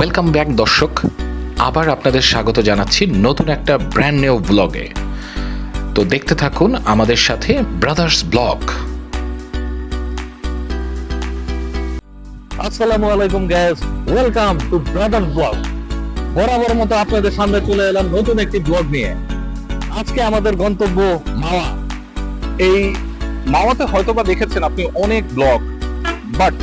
Welcome back দর্শক। আবার আপনাদের স্বাগত জানাচ্ছি নতুন একটা ব্র্যান্ড নিউ ব্লগে তো দেখতে থাকুন আমাদের সাথে ব্রাদার্স ব্লগ আসসালামু আলাইকুম guys welcome to brother blog বরাবর মতো আপনাদের সামনে চলে এলাম নতুন একটি ব্লগ নিয়ে। আজকে আমাদের গন্তব্য মাওয়া। এই মাওয়াতে হয়তোবা দেখেছেন আপনি অনেক ব্লগ বাট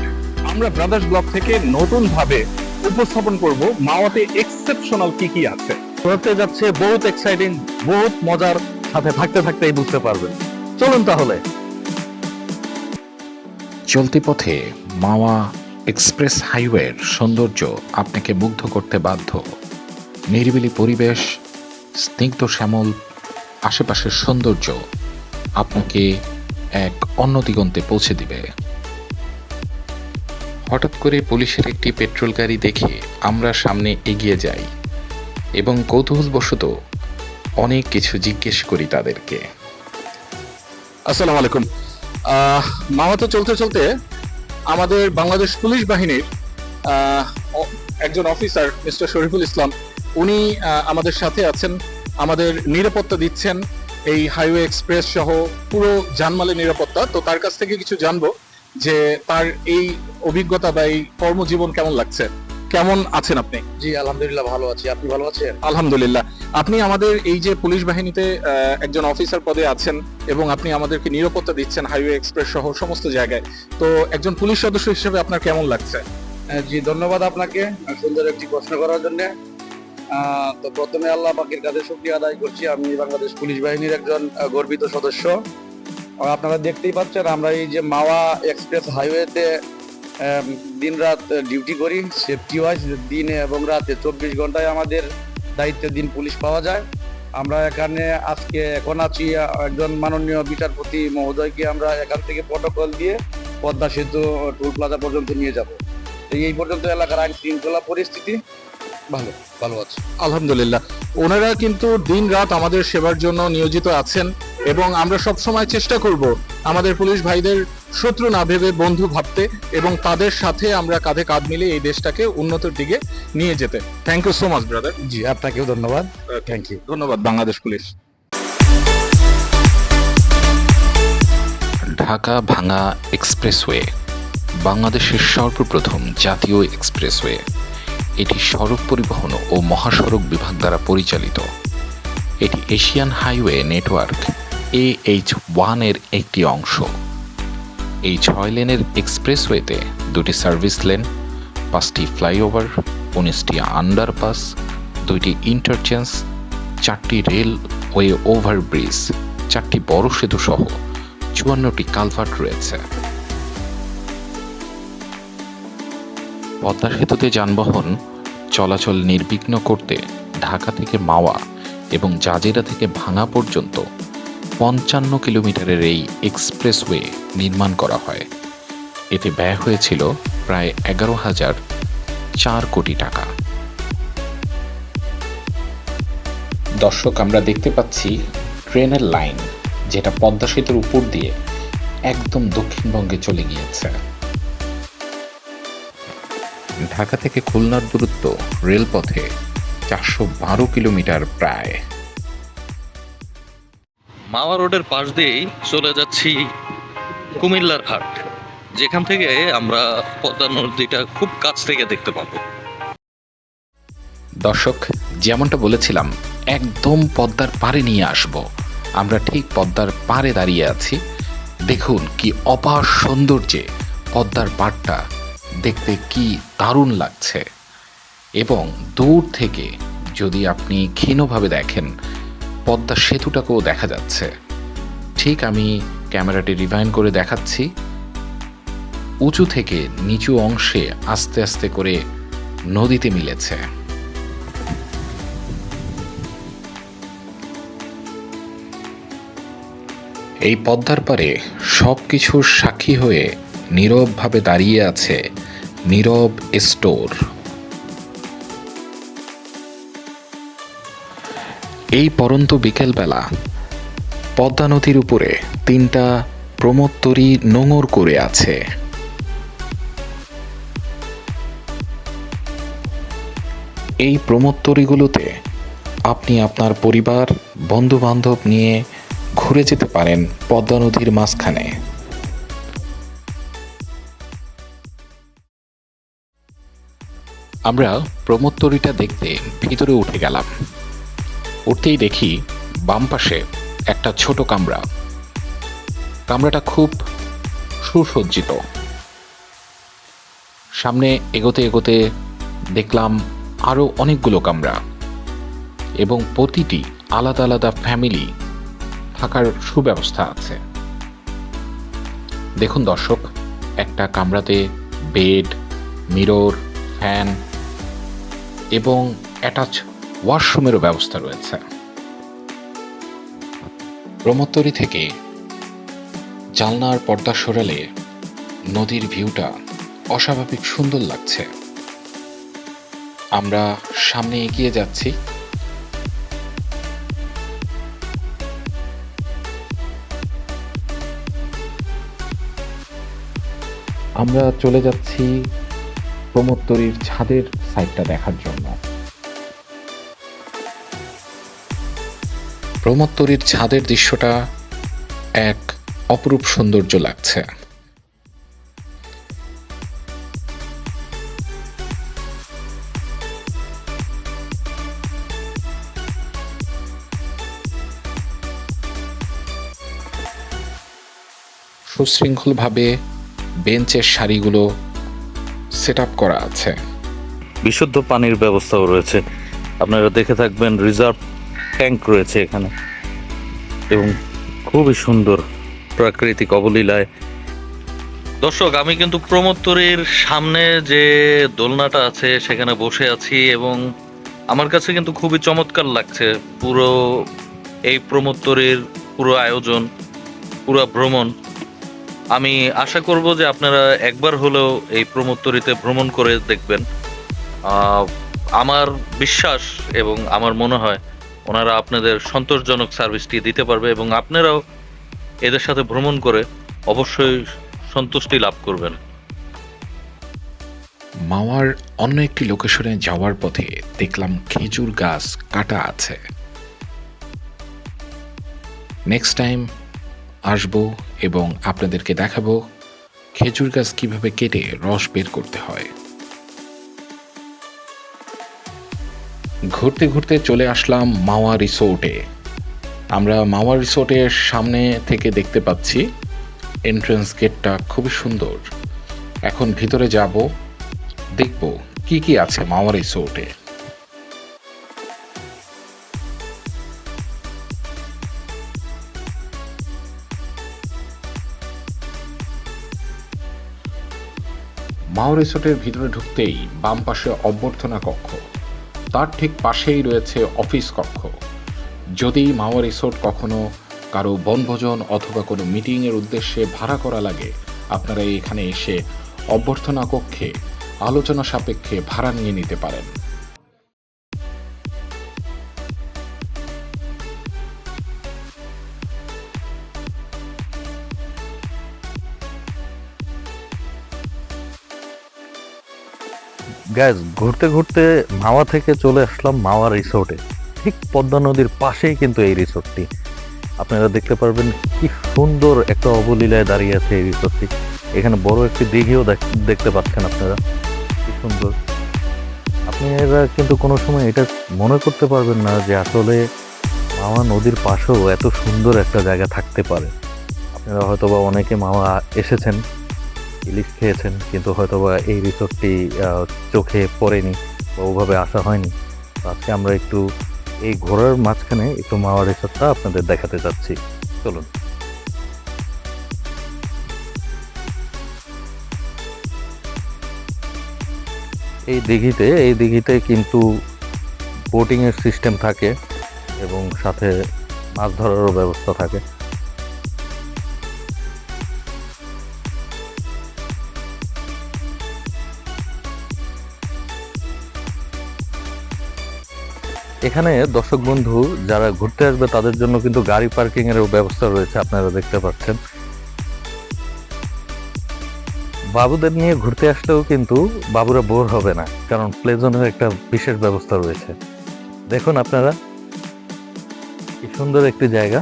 আমরা ব্রাদার্স ব্লগ থেকে নতুন ভাবে উপস্থাপন করব মাওয়াতে এক্সেপশনাল কি কি আছে। হতে যাচ্ছে বহুত এক্সাইটিং বহুত মজার, সাথে থাকতে থাকতেই বুঝতে পারবেন। চলুন তাহলে। চলতি পথে মাওয়া এক্সপ্রেস হাইওয়ের সৌন্দর্য আপনাকে মুগ্ধ করতে বাধ্য। নিরিবিলি পরিবেশ, স্নিগ্ধ শ্যামল, আশেপাশের সৌন্দর্য আপনাকে এক অন্য দিগন্তে পৌঁছে দিবে। হঠাৎ করে পুলিশের একটি পেট্রোল গাড়ি দেখে আমরা সামনে এগিয়ে যাই এবং কৌতূহলবশত অনেক কিছু জিজ্ঞেস করি তাদেরকে। আসসালামু আলাইকুম। মাওয়াতে চলতে চলতে আমাদের বাংলাদেশ পুলিশ বাহিনীর একজন অফিসার, মিস্টার শরীফুল ইসলাম, উনি আমাদের সাথে আছেন, আমাদের নিরাপত্তা দিচ্ছেন। এই হাইওয়ে এক্সপ্রেস সহ পুরো জানমালের নিরাপত্তা। তো তার কাছ থেকে কিছু জানব। যে তার এই অভিজ্ঞতা বা এই কর্মজীবন কেমন লাগছে? কেমন আছেন আপনি? জি আলহামদুলিল্লাহ ভালো আছি। আপনি ভালো আছেন? আলহামদুলিল্লাহ। আপনি আমাদের এই যে পুলিশ বাহিনীতে একজন অফিসার পদে আছেন এবং আপনি আমাদেরকে নিরাপত্তা দিচ্ছেন হাইওয়ে এক্সপ্রেস সহ সমস্ত জায়গায়। তো একজন পুলিশ সদস্য হিসেবে আপনার কেমন লাগছে? জি ধন্যবাদ আপনাকে সুন্দর একটি প্রশ্ন করার জন্য। তো প্রথমে আল্লাহ পাকের কাছে শুকরিয়া আদায় করছি। আমি বাংলাদেশ পুলিশ বাহিনীর একজন গর্বিত সদস্য। আপনারা দেখতেই পাচ্ছেন, আমরা এই যে মাওয়া এক্সপ্রেস হাইওয়েতে দিন রাত ডিউটি করি সেফটি ওয়াইজ দিনে এবং রাতে। চব্বিশ ঘন্টায় আমাদের দায়িত্বে দিন পুলিশ পাওয়া যায়। আমরা এখানে আজকে এখন আছি একজন মাননীয় বিচারপতি মহোদয়কে আমরা এখান থেকে প্রটোকল দিয়ে পদ্মা সেতু টোল প্লাজা পর্যন্ত নিয়ে যাব। এই পর্যন্ত এলাকার আইন শৃঙ্খলা পরিস্থিতি ভালো ভালো আছে। আলহামদুলিল্লাহ। ওনারা কিন্তু দিন রাত আমাদের সেবার জন্য নিয়োজিত আছেন। এবং আমরা সব সময় চেষ্টা করব আমাদের পুলিশ ভাইদের শত্রু না ভেবে বন্ধু ভাবতে এবং তাদের সাথে আমরা কাঁধে কাঁধ মিলে এই দেশটাকে উন্নতির দিকে নিয়ে যেতে। Thank you so much brother ji আপনাকেও ধন্যবাদ। থ্যাংক ইউ ধন্যবাদ বাংলাদেশ পুলিশ। ঢাকা ভাঙা এক্সপ্রেসওয়ে বাংলাদেশের সর্বপ্রথম জাতীয় এক্সপ্রেসওয়ে। এটি সড়ক পরিবহন ও মহাসড়ক বিভাগ দ্বারা পরিচালিত। এটি Asian highway network. A H ওয়ানের একটি অংশ। এই ছয় লেনের এক্সপ্রেসওয়েতে দুটি সার্ভিস লেন, পাঁচটি ফ্লাইওভার, উনিশটি আন্ডারপাস, দুইটি ইন্টারচেঞ্জ, চারটি রেলওয়ে ওভারব্রিজ, চারটি বড় সেতু সহ চুয়ান্নটি কালভার্ট রয়েছে। পদ্মা সেতুতে যানবাহন চলাচল নির্বিঘ্ন করতে ঢাকা থেকে মাওয়া এবং জাজিরা থেকে ভাঙা পর্যন্ত পঞ্চান্ন কিলোমিটারের এই এক্সপ্রেসওয়ে নির্মাণ করা হয়। এতে ব্যয় হয়েছিল প্রায় এগারো হাজার চার কোটি টাকা। দর্শক, আমরা দেখতে পাচ্ছি ট্রেনের লাইন, যেটা পদ্মা সেতুর উপর দিয়ে একদম দক্ষিণবঙ্গে চলে গিয়েছে। ঢাকা থেকে খুলনার দূরত্ব রেলপথে চারশো বারো কিলোমিটার প্রায়। মাওয়া রোডের পাশ দিয়েই চলে যাচ্ছি কুমিল্লার ঘাট যেখান থেকে আমরা পদ্মা নদীটা খুব কাছ থেকে দেখতে পাবো। দর্শক, যেমনটা বলেছিলাম, একদম পদ্মার পারে নিয়ে আসব। আমরা ঠিক পদ্মার পারে দাঁড়িয়ে আছি। দেখুন কি অপার সৌন্দর্যে পদ্মার পাড়টা দেখতে কি দারুণ লাগছে। এবং দূর থেকে যদি আপনি ক্ষীণভাবে দেখেন পদ্মা সেতুটাকেও দেখা যাচ্ছে। ঠিক আমি ক্যামেরাটি রিভাইন করে দেখাচ্ছি। উঁচু থেকে নিচু অংশে আস্তে আস্তে করে নদীতে মিলেছে। এই পদ্মার পারে সব কিছুর সাক্ষী হয়ে নীরবভাবে দাঁড়িয়ে আছে নীরব স্টোর। এই পরন্ত বিকেলবেলা পদ্মা নদীর উপরে তিনটা প্রমোত্তরী নোঙর করে আছে। এই প্রমোত্তরিগুলোতে আপনি আপনার পরিবার বন্ধু বান্ধব নিয়ে ঘুরে যেতে পারেন পদ্মা নদীর মাঝখানে। আমরা প্রমোত্তরিটা দেখতে ভিতরে উঠে গেলাম। উঠতেই দেখি বাম পাশে একটা ছোট কামরা। কামরাটা খুব সুসজ্জিত। সামনে এগোতে এগোতে দেখলাম আরও অনেকগুলো কামরা এবং প্রতিটি আলাদা আলাদা ফ্যামিলি থাকার সুব্যবস্থা আছে। দেখুন দর্শক, একটা কামরাতে বেড, মিরর, ফ্যান এবং অ্যাটাচ ওয়াশরুমেরও ব্যবস্থা রয়েছে। প্রমোত্তরি থেকে জালনার পর্দা সরালে নদীর ভিউটা অস্বাভাবিক সুন্দর লাগছে। আমরা সামনে এগিয়ে যাচ্ছি। আমরা চলে যাচ্ছি প্রমোত্তরীর ছাদের সাইডটা দেখার জন্য। প্রমোত্তরীর ছাদের দৃশ্যটা এক অপরূপ সৌন্দর্য লাগছে। সুশৃঙ্খলভাবে বেঞ্চের সারিগুলো সেট আপ করা আছে। বিশুদ্ধ পানির ব্যবস্থাও রয়েছে। আপনারা দেখে থাকবেন রিজার্ভ ট্যাঙ্ক রয়েছে এখানে। এবং খুবই সুন্দর প্রাকৃতিক অবলীলায়। দর্শক, আমি কিন্তু প্রমোত্তরের সামনে যে দোলনাটা আছে, সেখানে বসে আছি এবং আমার কাছে কিন্তু খুবই চমৎকার লাগছে পুরো এই প্রমোত্তরের পুরো আয়োজন, পুরো ভ্রমণ। আমি আশা করব যে আপনারা একবার হলেও এই প্রমোত্তরিতে ভ্রমণ করে দেখবেন। আমার বিশ্বাস এবং আমার মনে হয় ওনারা আপনাদের সন্তোষজনক সার্ভিসটি দিতে পারবে এবং আপনারাও এদের সাথে ভ্রমণ করে অবশ্যই সন্তুষ্টি লাভ করবেন। মাওয়ার অন্য একটি লোকেশনে যাওয়ার পথে দেখলাম খেজুর গাছ কাটা আছে। নেক্সট টাইম আসব এবং আপনাদেরকে দেখাবো খেজুর গাছ কীভাবে কেটে রস বের করতে হয়। ঘুরতে ঘুরতে চলে আসলাম মাওয়া রিসোর্টে। আমরা মাওয়া রিসোর্টের সামনে থেকে দেখতে পাচ্ছি এন্ট্রান্স গেটটা খুবই সুন্দর। এখন ভিতরে যাব, দেখব কি কি আছে মাওয়া রিসোর্টে। মাও রিসোর্টের ভিতরে ঢুকতেই বাম পাশে অভ্যর্থনা কক্ষ। তার ঠিক পাশেই রয়েছে অফিস কক্ষ। যদি মাওয়া রিসোর্ট কখনো কারও বনভোজন অথবা কোনো মিটিংয়ের উদ্দেশ্যে ভাড়া করা লাগে, আপনারা এখানে এসে অভ্যর্থনা কক্ষে আলোচনা সাপেক্ষে ভাড়া নিয়ে নিতে পারেন। গ্যাস ঘুরতে ঘুরতে মাওয়া থেকে চলে আসলাম মাওয়া রিসোর্টে ঠিক পদ্মা নদীর পাশেই কিন্তু এই রিসোর্টটি আপনারা দেখতে পারবেন কি সুন্দর একটা অবলীলায় দাঁড়িয়ে আছে এই রিসোর্টটি এখানে বড় একটি দিঘিও দেখ- দেখতে পাচ্ছেন আপনারা। কি সুন্দর। আপনারা কিন্তু কোনো সময় এটা মনে করতে পারবেন না যে আসলে মাওয়া নদীর পাশেও এত সুন্দর একটা জায়গা থাকতে পারে। আপনারা হয়তোবা অনেকে মাওয়া এসেছেন। ইলিশ খেয়েছেন, কিন্তু হয়তোবা এই রিসোর্টটি চোখে পড়েনি বা ওভাবে আসা হয়নি। আজকে আমরা একটু এই ঘোরার মাঝখানে একটু মাওয়া রিসোর্টটা আপনাদের দেখাতে যাচ্ছি। চলুন। এই দিঘিতে এই দিঘিতে কিন্তু বোটিংয়ের সিস্টেম থাকে এবং সাথে মাছ ধরারও ব্যবস্থা থাকে। এখানে দর্শক বন্ধু, যারা ঘুরতে আসবে তাদের জন্য কিন্তু গাড়ি পার্কিং এর ব্যবস্থা রয়েছে, আপনারা দেখতে পাচ্ছেন। বাবুদের নিয়ে ঘুরতে আসলেও কিন্তু বাবুরা বোর হবে না, কারণ প্লেজনের একটা বিশেষ ব্যবস্থা রয়েছে। দেখুন আপনারা, কি সুন্দর একটি জায়গা।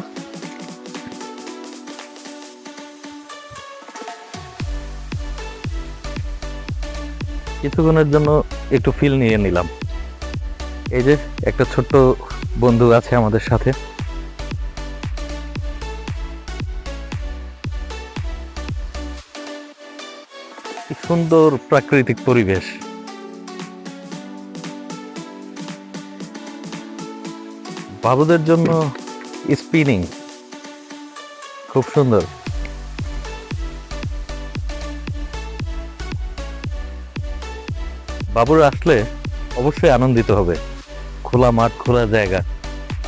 কিছুক্ষণের জন্য একটু ফিল নিয়ে নিলাম। এই যে একটা ছোট্ট বন্ধু আছে আমাদের সাথে। সুন্দর প্রাকৃতিক পরিবেশ। বাবুদের জন্য স্পিনিং। খুব সুন্দর। বাবুরা আসলে অবশ্যই আনন্দিত হবে। খোলা মাঠ, খোলা জায়গা।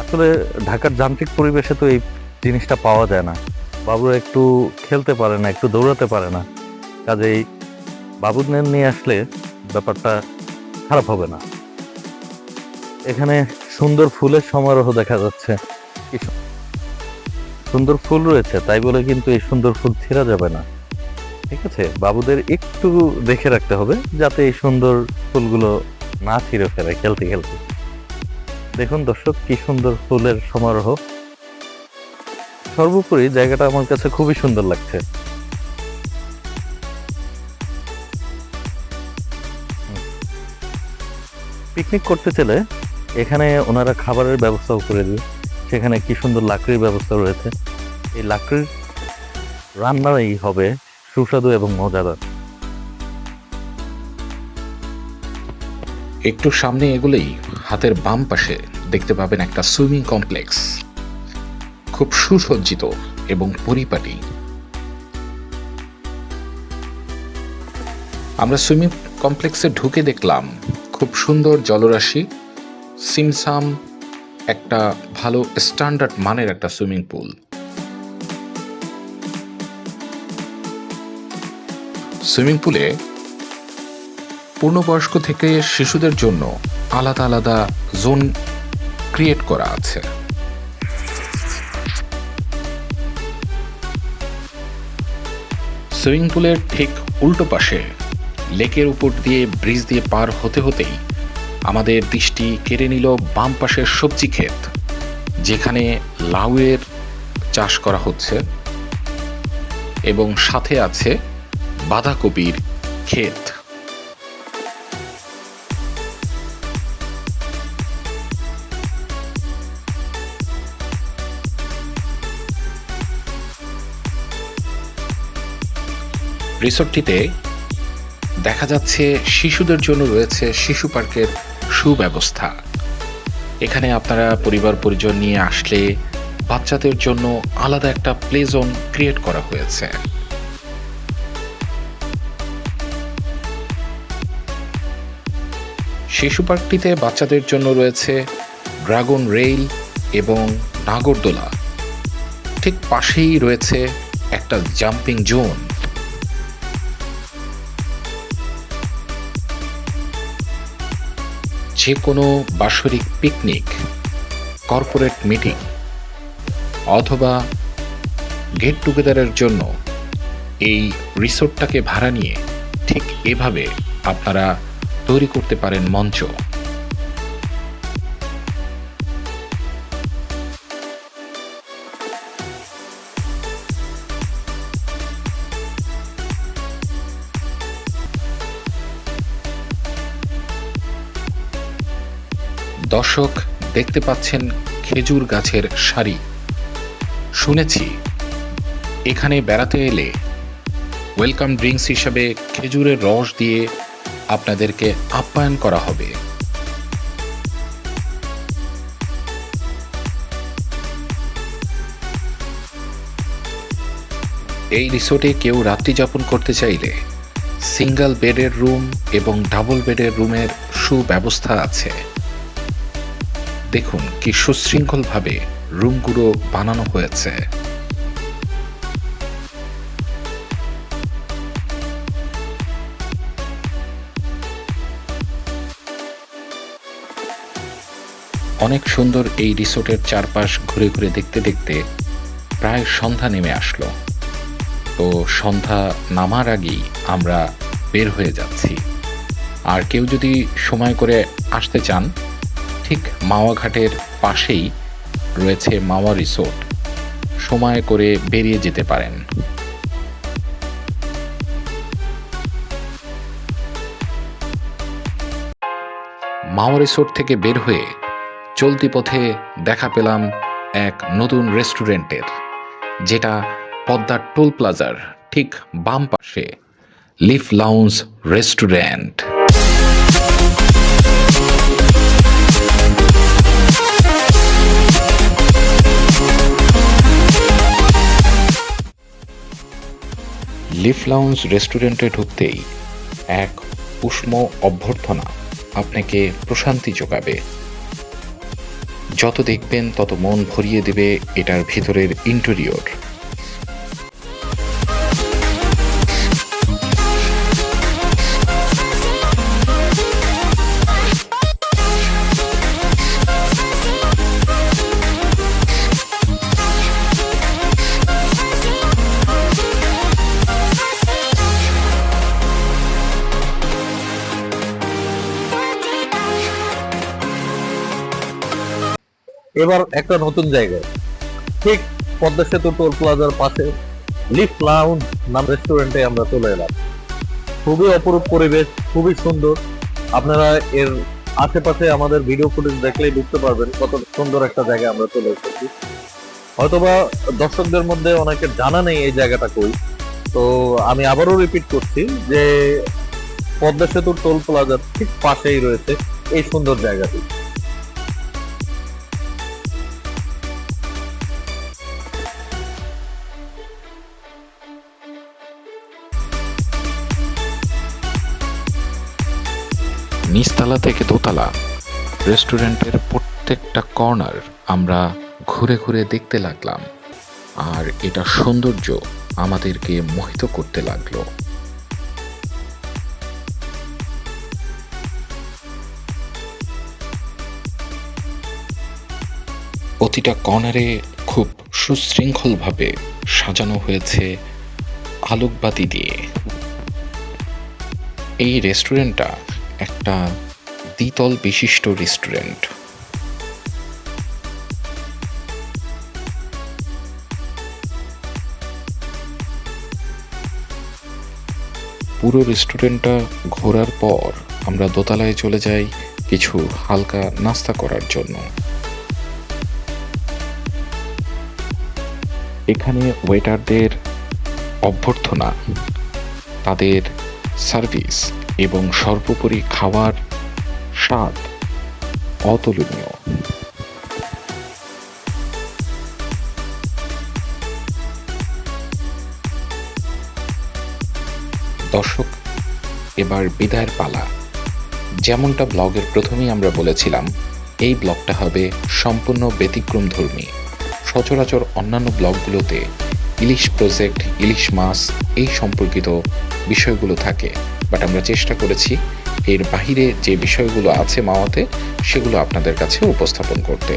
আসলে ঢাকার যান্ত্রিক পরিবেশে তো এই জিনিসটা পাওয়া যায় না। বাবুরা একটু খেলতে পারে না, একটু দৌড়াতে পারে না। কাজেই বাবুদের নিয়ে আসলে ব্যাপারটা খারাপ হবে না। এখানে সুন্দর ফুলের সমারোহ দেখা যাচ্ছে। সুন্দর ফুল রয়েছে, তাই বলে কিন্তু এই সুন্দর ফুল ছেঁড়া যাবে না। ঠিক আছে, বাবুদের একটু দেখে রাখতে হবে, যাতে এই সুন্দর ফুলগুলো না ছিঁড়ে ফেলে খেলতে খেলতে। দেখুন দর্শক, কি সুন্দর ফুলের সমারোহ। সর্বোপরি জায়গাটা আমার কাছে খুবই সুন্দর লাগছে। পিকনিক করতে চলে এখানে ওনারা খাবারের ব্যবস্থাও করে দিবে। সেখানে কি সুন্দর লাকড়ির ব্যবস্থা রয়েছে। এই লাকড়ির রান্নাই হবে সুস্বাদু এবং মজাদার। একটু সামনে এগুলেই হাতের বাম পাশে দেখতে পাবেন একটা সুইমিং কমপ্লেক্স। খুব সুসজ্জিত এবং পরিপাটি। আমরা সুইমিং কমপ্লেক্সে ঢুকে দেখলাম খুব সুন্দর জলরাশি, সিমসাম, একটা ভালো স্ট্যান্ডার্ড মানের একটা সুইমিং পুল। সুইমিং পুলে পূর্ণবয়স্ক থেকে শিশুদের জন্য আলাদা আলাদা জোন ক্রিয়েট করা আছে। সুইমিং পুলের ঠিক উল্টো পাশে লেকের উপর দিয়ে ব্রিজ দিয়ে পার হতে হতেই আমাদের দৃষ্টি কেড়ে নিল বাম পাশের সবজি ক্ষেত, যেখানে লাউয়ের চাষ করা হচ্ছে এবং সাথে আছে বাঁধাকপির ক্ষেত। রিসোর্টটিতে দেখা যাচ্ছে শিশুদের জন্য রয়েছে শিশু পার্কের সুব্যবস্থা। এখানে আপনারা পরিবার পরিজন নিয়ে আসলে বাচ্চাদের জন্য আলাদা একটা প্লে জোন ক্রিয়েট করা হয়েছে। শিশু পার্কটিতে বাচ্চাদের জন্য রয়েছে ড্রাগন রেল এবং নাগরদোলা। ঠিক পাশেই রয়েছে একটা জাম্পিং জোন। যে কোনো বাৎসরিক পিকনিক কর্পোরেট মিটিং অথবা গেট টুগেদারের জন্য এই রিসোর্টটাকে ভাড়া নিয়ে ঠিক এভাবে আপনারা তৈরি করতে পারেন মঞ্চ। দর্শক দেখতে পাচ্ছেন খেজুর গাছের সারি। শুনেছি, এখানে বেড়াতে এলে ওয়েলকাম ড্রিঙ্কস হিসাবে খেজুরের রস দিয়ে আপনাদেরকে আপ্যায়ন করা হবে। এই রিসোর্টে কেউ রাত্রি যাপন করতে চাইলে সিঙ্গেল বেডের রুম এবং ডাবল বেডের রুমের সুব্যবস্থা আছে। দেখুন কি সুশৃঙ্খলভাবে রুমগুলো বানানো হয়েছে। অনেক সুন্দর এই রিসোর্টের চারপাশ ঘুরে ঘুরে দেখতে দেখতে প্রায় সন্ধ্যা নেমে আসলো। তো সন্ধ্যা নামার আগেই আমরা বের হয়ে যাচ্ছি। আর কেউ যদি সময় করে আসতে চান ঠিক মাওয়া ঘাটের পাশেই রয়েছে মাওয়া রিসোর্ট। সময় করে বেরিয়ে যেতে পারেন। মাওয়া রিসোর্ট থেকে বের হয়ে চলতি পথে দেখা পেলাম এক নতুন রেস্টুরেন্টের, যেটা পদ্মার টোল প্লাজার ঠিক বাম পাশে leaf lounge restaurant. Leaf lounge রেস্টুরেন্টে ঢুকতেই এক উষ্ম অভ্যর্থনা আপনাকে প্রশান্তি যোগাবে। যত দেখবেন, তত মন ভরিয়ে দেবে এটার ভিতরের ইন্টেরিয়র এবার একটা নতুন জায়গায়। ঠিক পদ্মা সেতু টোল প্লাজার পাশে লিফ লাউন্জ নাম রেস্টুরেন্টে আমরা চলে এলাম। খুবই অপরূপ পরিবেশ, খুবই সুন্দর। আপনারা এর আশেপাশে আমাদের ভিডিও ফুটেজ দেখলেই বুঝতে পারবেন কত সুন্দর একটা জায়গায় আমরা চলে এসেছি। হয়তোবা দর্শকদের মধ্যে অনেকের জানা নেই এই জায়গাটা কই। তো আমি আবারও রিপিট করছি যে পদ্মা সেতু টোল প্লাজার ঠিক পাশেই রয়েছে এই সুন্দর জায়গাটি। নিচতলা থেকে দোতলা। রেস্টুরেন্টের প্রত্যেকটা কর্নার আমরা ঘুরে ঘুরে দেখতে লাগলাম। আর এটা সৌন্দর্য আমাদেরকে মোহিত করতে লাগল। প্রতিটা কর্নারে খুব সুশৃঙ্খলভাবে সাজানো হয়েছে আলোকবাতি দিয়ে। এই রেস্টুরেন্টটা একটা দ্বিতল বিশিষ্ট রেস্টুরেন্ট পুরো রেস্টুরেন্টটা ঘোরার পর আমরা দোতলায় চলে যাই কিছু হালকা নাস্তা করার জন্য। এখানে ওয়েটারদের অভ্যর্থনা, তাদের সার্ভিস এবং সর্বোপরি খাওয়ার স্বাদ অতুলনীয়। দর্শক, এবার বিদায়ের পালা। যেমনটা ব্লগের প্রথমেই আমরা বলেছিলাম, এই ব্লগটা হবে সম্পূর্ণ ব্যতিক্রম ধর্মী। সচরাচর অন্যান্য ব্লগগুলোতে ইলিশ প্রজেক্ট, ইলিশ মাছ এই সম্পর্কিত বিষয়গুলো থাকে। বাট আমরা চেষ্টা করেছি এর বাহিরে যে বিষয়গুলো আছে মাওয়াতে, সেগুলো আপনাদের কাছে উপস্থাপন করতে।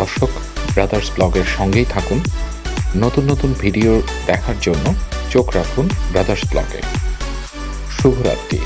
দর্শক ব্রাদার্স ব্লগের সঙ্গেই থাকুন। নতুন নতুন ভিডিও দেখার জন্য চোখ রাখুন ব্রাদার্স ব্লগে শুভরাত্রি।